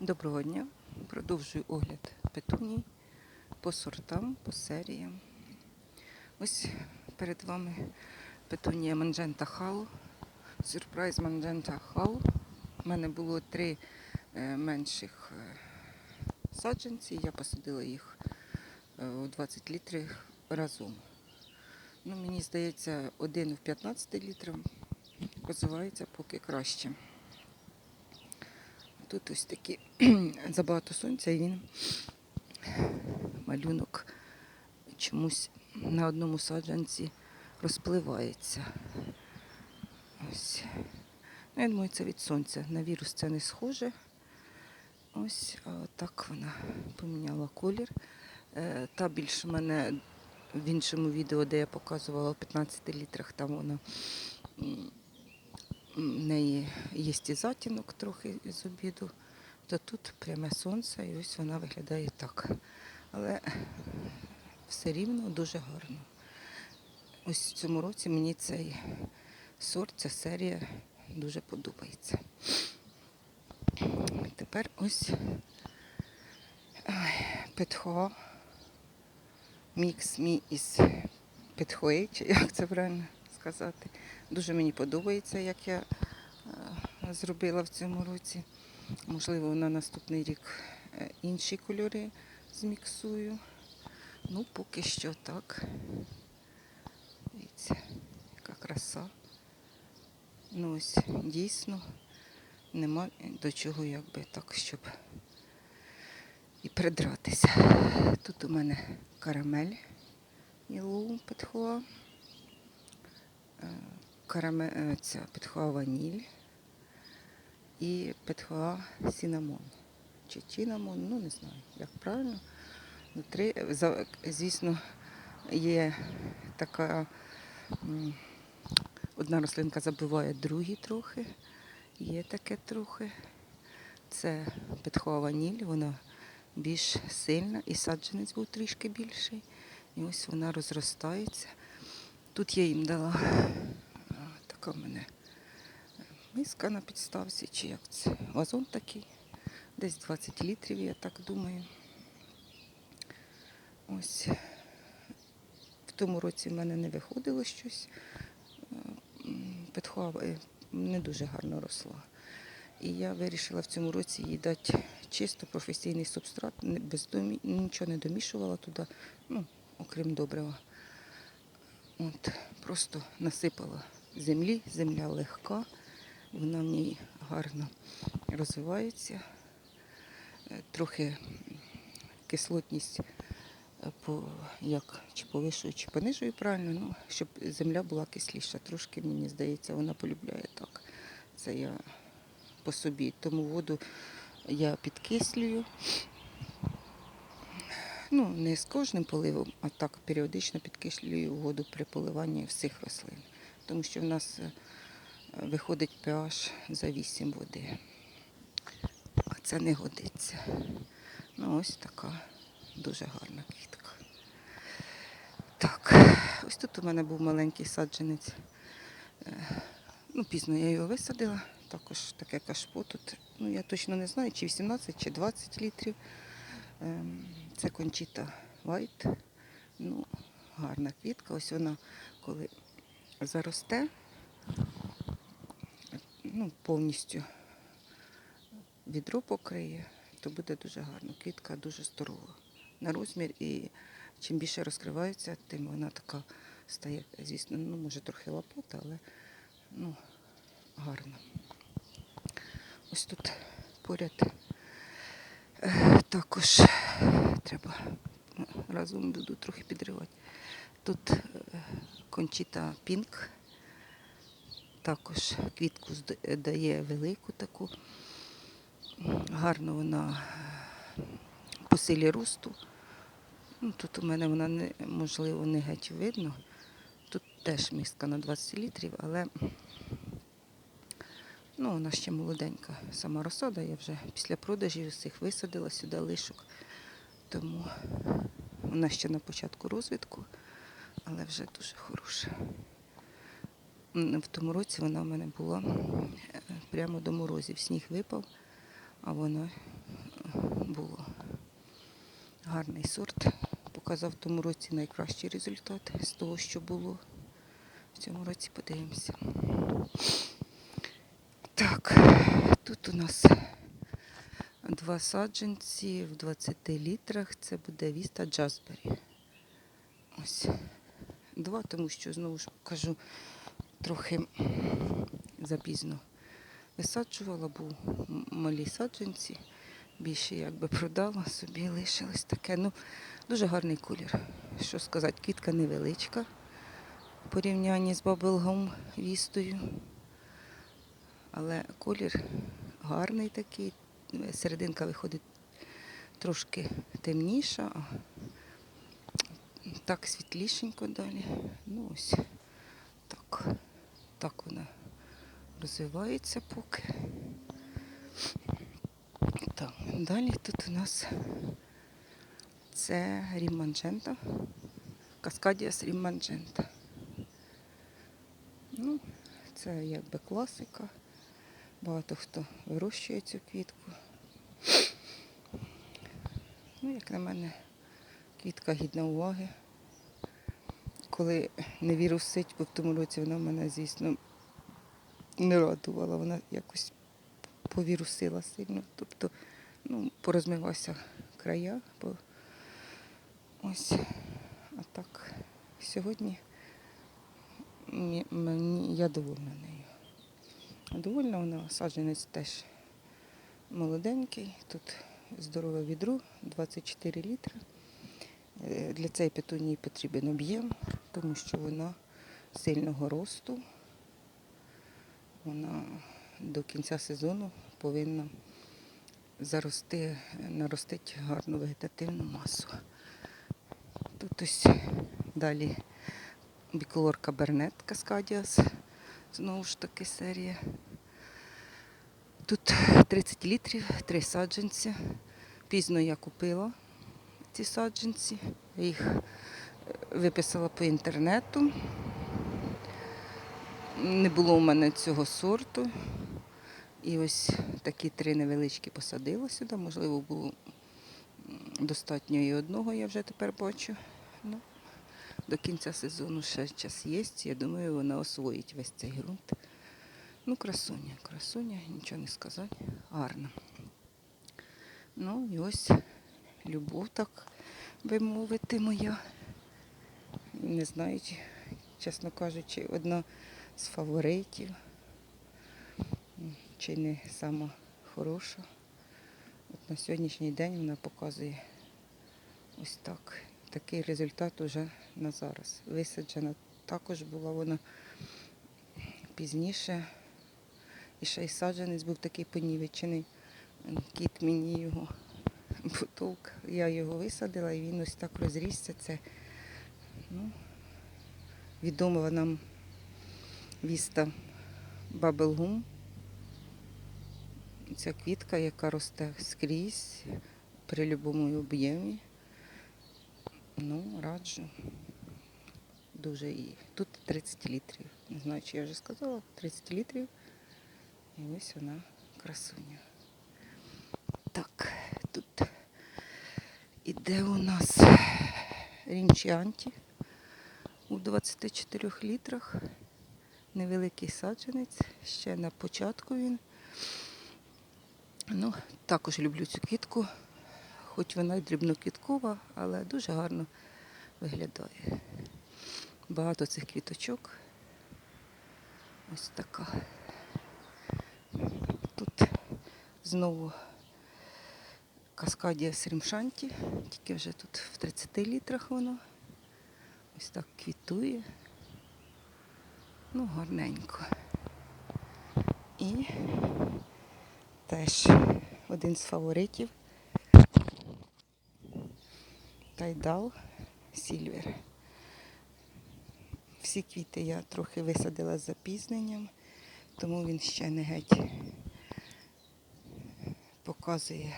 Доброго дня. Продовжую огляд петуній по сортам, по серіям. Ось перед вами петунія Манджента Хау. Сюрприз Манджента Хау. У мене було три е, менших е, саджанці. Я посадила їх е, у 20 літрів разом. Ну, мені здається, один в 15 літрів розвивається поки краще. Тут ось такі забагато сонця і він малюнок чомусь на одному саджанці розпливається. Ось. Ну, я думаю, це від сонця. На вірус це не схоже. Ось а так вона поміняла колір. Е, Та більш мене в іншому відео, де я показувала в 15 літрах, там вона в неї є і затінок трохи з обіду, то тут пряме сонце, і ось вона виглядає так. Але все рівно дуже гарно. Ось в цьому році мені цей сорт, ця серія дуже подобається. Тепер ось Петхо. Мікс мі із Петхоей, чи як це правильно сказати. Дуже мені подобається, як я е, зробила в цьому році. Можливо, на наступний рік е, інші кольори зміксую. Ну, поки що так. Дивіться, яка краса. Ну ось дійсно нема до чого якби так, щоб і придратися. Тут у мене карамель Ілу Петхуа. Караме, е, ця петхуа ваніль і петхуа сінамон. Чи чинамон, ну не знаю, як правильно. Ну, три, звісно, є така одна рослинка забиває другі трохи. Є таке трохи. Це петхуа ваніль, вона більш сильна і саджанець був трішки більший. І ось вона розростається. Тут я їм дала така в мене миска на підставці, чи як це, вазон такий, десь 20 літрів, я так думаю. Ось в тому році в мене не виходило щось. М, Петхуа е, не дуже гарно росла. І я вирішила в цьому році їй дати чисто професійний субстрат, без домі... нічого не домішувала туди, ну, окрім добрива. От, просто насипала землі, земля легка, вона в ній гарно розвивається. Е, Трохи кислотність е, по, як, чи повишую, чи понижую правильно, ну, щоб земля була кисліша. Трошки, мені здається, вона полюбляє так. Це я по собі. Тому воду я підкислюю. Ну, не з кожним поливом, а так періодично підкислюю воду при поливанні всіх рослин. Тому що в нас е, виходить pH за 8 води. А це не годиться. Ну, ось така дуже гарна квітка. Так, ось тут у мене був маленький саджанець. Е, Ну, пізно я його висадила. Також таке кашпо тут. Ну, я точно не знаю, чи 18, чи 20 літрів. Це кончіта Вайт. Ну, гарна квітка. Ось вона, коли заросте, ну, повністю відро покриє, то буде дуже гарно. Квітка дуже здорова на розмір. І чим більше розкривається, тим вона така стає, звісно, ну, може трохи лапота, але ну, гарно. Ось тут поряд також треба ну, разом буду трохи підривати. Тут е, кончіта пінк, також квітку дає велику таку. Гарно вона е, по силі росту. Ну, тут у мене вона не, можливо не геть видно. Тут теж містка на 20 літрів, але ну, вона ще молоденька. Сама розсада, я вже після продажів всіх висадила сюди лишок. Тому вона ще на початку розвитку, але вже дуже хороша. В тому році вона в мене була е, прямо до морозів. Сніг випав, а вона було. Гарний сорт. Показав в тому році найкращий результат з того, що було. В цьому році подивимося. Так, тут у нас два саджанці в 20 літрах. Це буде Віста Джазбері. Ось. Два, тому що, знову ж кажу, трохи запізно висаджувала, бо малі саджанці. Більше якби продала собі, лишилось таке. Ну, дуже гарний колір. Що сказати, квітка невеличка в порівнянні з Bubblegum вістою. Але колір гарний такий. Серединка виходить трошки темніша, а так світлішенько далі. Ну ось так. Так вона розвивається поки. Так, далі тут у нас це ріманджента. Каскадіас ріманджента. Ну, це якби класика. Багато хто вирощує цю квітку. Ну, як на мене, квітка гідна уваги. Коли не вірусить, бо в тому році вона мене, звісно, не радувала. Вона якось повірусила сильно. Тобто, ну, порозмивався края. Бо... Ось. А так, сьогодні мені, я довольна нею. Довольна вона, саджанець теж молоденький. Тут здорове відро, 24 літри. Е, Для цієї петунії потрібен об'єм, тому що вона сильного росту. Вона до кінця сезону повинна зарости, наростити гарну вегетативну масу. Тут ось далі біколор Кабернет Каскадіас. Знову ж таки серія. Тут 30 літрів, три саджанці. Пізно я купила ці саджанці. Їх е, виписала по інтернету. Не було у мене цього сорту. І ось такі три невеличкі посадила сюди. Можливо, було достатньо і одного, я вже тепер бачу. До кінця сезону ще час є. Я думаю, вона освоїть весь цей ґрунт. Ну, красуня, красуня, нічого не сказати. Гарна. Ну і ось любов, так би мовити, моя. Не знаю, чесно кажучи, одна з фаворитів. Чи не сама хороша. От на сьогоднішній день вона показує ось так. Такий результат уже на зараз. Висаджена також була вона пізніше. І ще й саджанець був такий понівечений. Кіт мені його потовк. Я його висадила і він ось так розрісся. Це ну, відома нам віста Бабелгум. Ця квітка, яка росте скрізь при будь-якому об'ємі. Ну, раджу. Дуже її. Тут 30 літрів. Не знаю, чи я вже сказала, 30 літрів. І ось вона красуня. Так, тут іде у нас рінчанті у 24 літрах. Невеликий саджанець, ще на початку він. Ну, також люблю цю квітку, хоч вона й дрібноквіткова, але дуже гарно виглядає. Багато цих квіточок. Ось така. Тут знову каскадія Срімшанті, тільки вже тут в 30 літрах воно. Ось так квітує. Ну, гарненько. І теж один з фаворитів. Тайдал Сільвер. Всі квіти я трохи висадила з запізненням, тому він ще не геть показує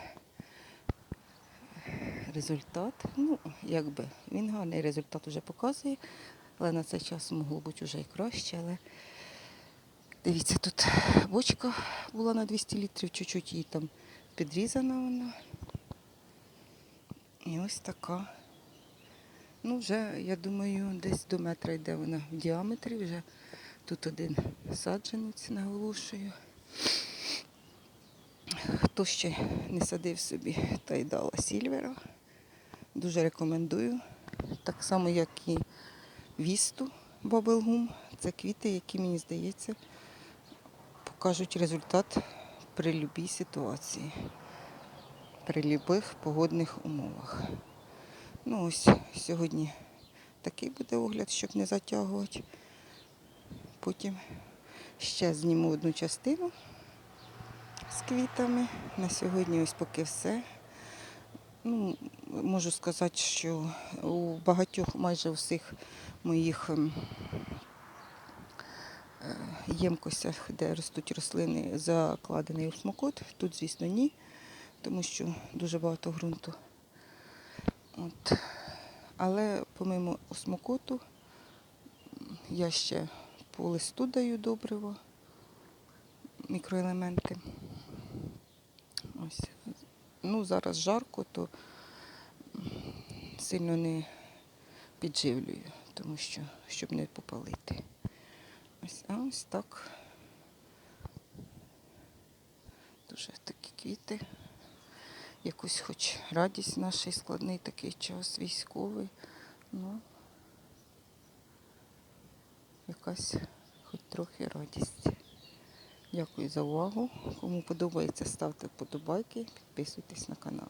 результат. Ну, якби він гарний результат вже показує, але на цей час могло бути вже і краще. Але дивіться, тут бочка була на 200 літрів, чуть-чуть її там підрізана вона. І ось така. Ну, вже, я думаю, десь до метра йде вона в діаметрі. Вже тут один саджанець наголошую. Хто ще не садив собі та й дала сільвера, дуже рекомендую. Так само, як і вісту бабелгум. Це квіти, які, мені здається, покажуть результат при будь-якій ситуації, при будь-яких погодних умовах. Ну ось сьогодні такий буде огляд, щоб не затягувати. Потім ще зніму одну частину з квітами. На сьогодні ось поки все. Ну, можу сказати, що у багатьох, майже у всіх моїх ем, е, ємкостях, де ростуть рослини, закладений осмокот. Тут, звісно, ні, тому що дуже багато ґрунту. От. Але помимо осмокоту я ще по листу даю добриво, мікроелементи. Ось. Ну, зараз жарко, то сильно не підживлюю, тому що щоб не попалити. Ось, а ось так. Дуже такі квіти. Якусь хоч радість нашій наш складний такий час, військовий. Ну, якась хоч трохи радість. Дякую за увагу. Кому подобається, ставте вподобайки, підписуйтесь на канал.